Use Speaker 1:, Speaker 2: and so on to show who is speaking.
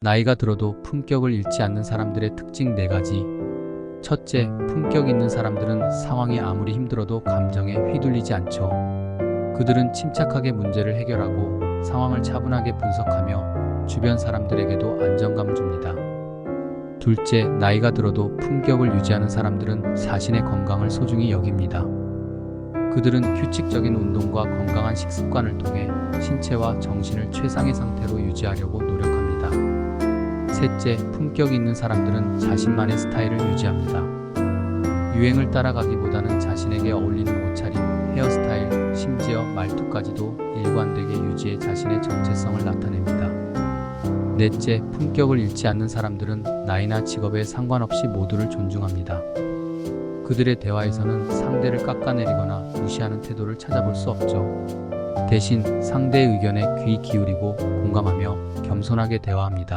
Speaker 1: 나이가 들어도 품격을 잃지 않는 사람들의 특징 4가지. 첫째, 품격 있는 사람들은 상황이 아무리 힘들어도 감정에 휘둘리지 않죠. 그들은 침착하게 문제를 해결하고 상황을 차분하게 분석하며 주변 사람들에게도 안정감을 줍니다. 둘째, 나이가 들어도 품격을 유지하는 사람들은 자신의 건강을 소중히 여깁니다. 그들은 규칙적인 운동과 건강한 식습관을 통해 신체와 정신을 최상의 상태로 유지하려고 노력합니다. 셋째, 품격 있는 사람들은 자신만의 스타일을 유지합니다. 유행을 따라가기보다는 자신에게 어울리는 옷차림, 헤어스타일, 심지어 말투까지도 일관되게 유지해 자신의 정체성을 나타냅니다. 넷째, 품격을 잃지 않는 사람들은 나이나 직업에 상관없이 모두를 존중합니다. 그들의 대화에서는 상대를 깎아내리거나 무시하는 태도를 찾아볼 수 없죠. 대신 상대의 의견에 귀 기울이고 공감하며 겸손하게 대화합니다.